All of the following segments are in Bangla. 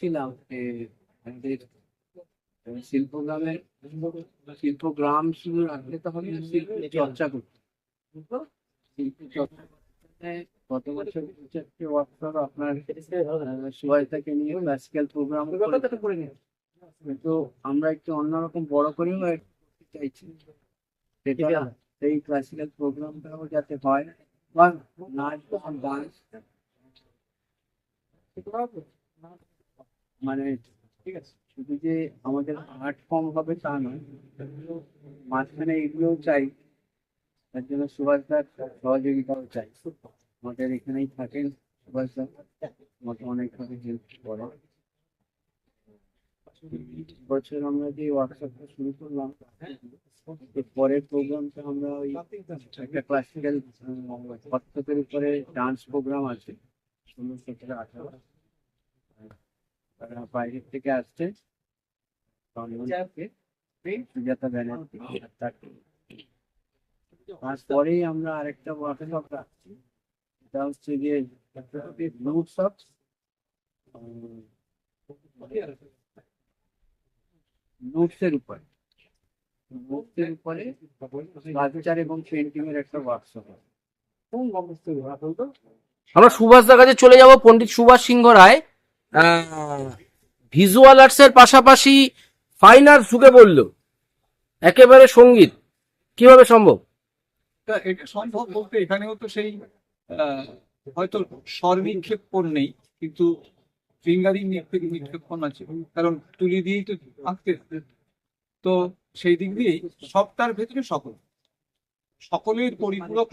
ছিলাম আমাদের শিল্পগ্রামের শিল্পগ্রাম শুধু রাখলে তো হবে শিল্প চর্চা করতে শিল্প চর্চা গত বছর দু ওয়ার্কশপ আপনার নিয়ে ক্লাসিক্যাল প্রোগ্রাম কিন্তু আমরা একটু অন্যরকম বড় করেও চাইছি। সেটা সেই ক্লাসিক্যাল প্রোগ্রামটাও যাতে হয় বা নাচ বা মানে ঠিক আছে, শুধু যে আমাদের আর্ট ফর্ম হবে তা নয় মাঝখানে এগুলোও চাই, তার জন্য সুভাষদার সহযোগিতাও চাই। আমাদের এখানেই থাকেন সুভাষদা আমাকে অনেকভাবে হেল্প করে। বছর আমরা যে ওয়ার্কশপটা শুরু করলাম পরের প্রোগ্রামটা আমরা ওই একটা ক্লাসিক্যাল কত্থকের উপরে ডান্স প্রোগ্রাম আছে, ষোলো সতেরো আঠারো। বাইরের থেকে আসছে। তারপরেই আমরা আরেকটা ওয়ার্কশপ রাখছি এটা হচ্ছে যে রুটস অফ নোটস উপরে এবং একটা ওয়ার্কশপ আমরা কাছে চলে যাব, পণ্ডিত সুভাষ সিংহ রায়। ভিজুয়াল আর্টস এর পাশাপাশি ফাইন আর্টস ঢুকে বলল একেবারে সংগীত। কীভাবে সম্ভব? এটা সম্ভব বলতে এখানেও তো সেই হয়তো স্বর নিক্ষেপণ নেই, কিন্তু ফিঙ্গারিং নিক্ষেপণ আছে। কারণ তুলি দিয়েই তো আঁকতে তো সেই দিক দিয়েই সবটার ভেতরে সকল। সকলের পরিপূরক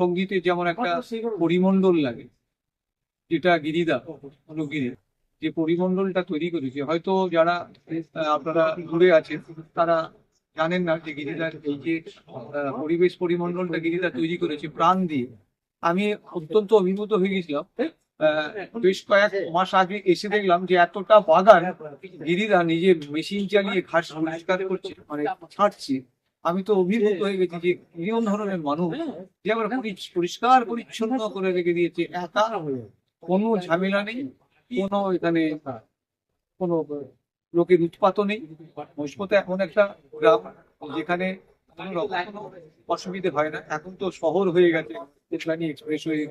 সঙ্গীতে যেমন একটা পরিমণ্ডল লাগে যেটা গিরিদা অনুগিরি, যে পরিমণ্ডলটা তৈরি করেছে। হয়তো যারা আপনারা দূরে আছেন, তারা জানেন না যে গিরিদার এই যে পরিবেশ পরিমণ্ডলটা গিরিদা তৈরি করেছে প্রাণ দিয়ে। আমি অত্যন্ত অভিভূত হয়ে গেছিলাম বেশ কয়েক মাস আগে এসে দেখলাম যে এতটা বাগান গিরিদা নিজে মেশিন চালিয়ে ঘাস পরিষ্কার করছে মানে ছাড়ছে। আমি তো অভিভূত হয়ে গেছি যে কিরম ধরনের মানুষ যে আবার পরি- পরিষ্কার পরিচ্ছন্ন করে রেখে দিয়েছে, একা কোনো ঝামেলা নেই কোনো এখানে কোনো লোকের উৎপাতও নেই। মহিষপথে এখন একটা গ্রাম যেখানে কোনো রকম অসুবিধে হয় না। এখন তো শহর হয়ে গেছে ইসলামী এক্সপ্রেস হয়ে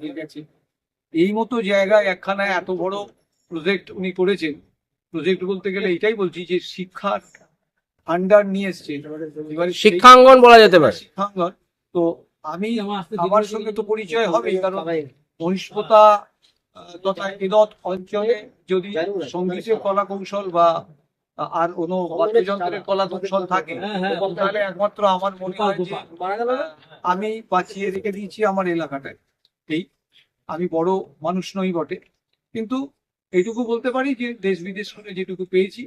হয়ে গেছে। এই মতো জায়গায় একখানা এত বড় প্রজেক্ট উনি করেছেন। প্রজেক্ট বলতে গেলে এটাই বলছি যে শিক্ষার আন্ডার নিয়ে এসছে এবারে শিক্ষাঙ্গন বলা যেতে পারে। শিক্ষাঙ্গন তো আমি আমার সঙ্গে তো পরিচয় হবেই কারণ মহিষ্পতা তথা এদত অঞ্চলে যদি সঙ্গীতের কলা কৌশল বা আর কোনো বাদ্যযন্ত্রের কলা কৌশল থাকে তাহলে একমাত্র আমার মনে হয় যে আমি বাঁচিয়ে রেখে দিয়েছি আমার এলাকাটায়। এই আমি বড় মানুষ নই বটে। কিন্তু এইটুকু বলতে পারি যে দেশ বিদেশ করে যেটুকু পেয়েছি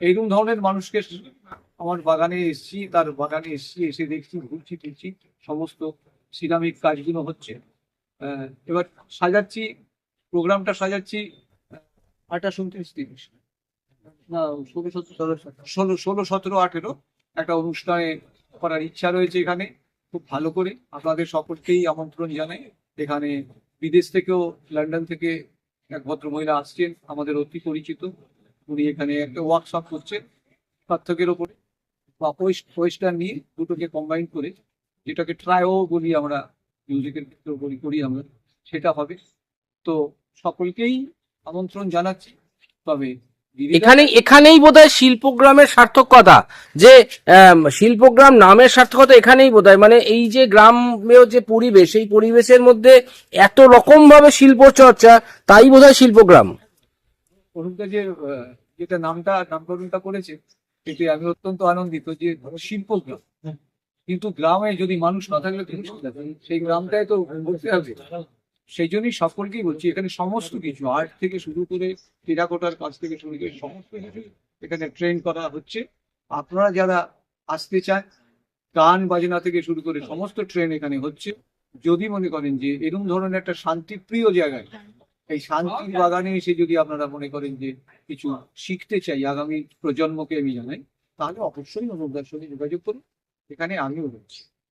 এইরকম ধরনের মানুষকে আমার বাগানে এসেছি তার বাগানে এসেছি এসে দেখছি ঘুরছি ফিরছি সমস্ত সিরামিক কাজগুলো হচ্ছে। এবার সাজাচ্ছি প্রোগ্রামটা সাজাচ্ছি আঠাশ উনত্রিশ তিরিশ না ষোলো সতেরো ষোলো ষোলো সতেরো আঠেরো একটা অনুষ্ঠানে করার ইচ্ছা রয়েছে এখানে খুব ভালো করে। আপনাদের সকলকেই আমন্ত্রণ জানাই। এখানে বিদেশ থেকেও লন্ডন থেকে এক ভদ্র মহিলা আসছেন আমাদের অতি পরিচিত। উনি এখানে একটা ওয়ার্কশপ করছেন পার্থক্যের ওপরে। বা ওয়েস্ট ওয়েস্টার্ন নিয়ে দুটোকে কম্বাইন করে যেটাকে ট্রায়ও বলি আমরা মিউজিকের বলি করি আমরা সেটা হবে। তো সকলকেই আমন্ত্রণ জানাচ্ছি। তবে এখানে এখানেই বোধহয় শিল্পগ্রামের সার্থকতা যে শিল্পগ্রাম নামের সার্থকতা এখানেই বোধহয়। মানে এই যে গ্রামের যে পরিবেশ এই পরিবেশের মধ্যে এত রকম ভাবে শিল্প চর্চা তাই বোধহয় শিল্পগ্রাম। অরুণদা যে যেটা নামটা নামকরণটা করেছে এতে আমি অত্যন্ত আনন্দিত যে শিল্প গ্রাম কিন্তু গ্রামে যদি মানুষ না থাকলে সেই গ্রামটাই তো বলতে হবে। সেই জন্যই সকলকেই বলছি, এখানে সমস্ত কিছু, আর্ট থেকে শুরু করে টেরাকোটার কাজ থেকে শুরু করে সমস্ত কিছু এখানে ট্রেন করা হচ্ছে। আপনারা যারা আসতে চান, গান বাজনা থেকে শুরু করে সমস্ত ট্রেন এখানে হচ্ছে। যদি মনে করেন যে এরকম ধরনের একটা শান্তিপ্রিয় জায়গায়, এই শান্তির বাগানে এসে যদি আপনারা মনে করেন যে কিছু শিখতে চাই আগামী প্রজন্মকে আমি জানাই, তাহলে অবশ্যই অনুদার সঙ্গে যোগাযোগ করুন। এখানে আমিও রয়েছি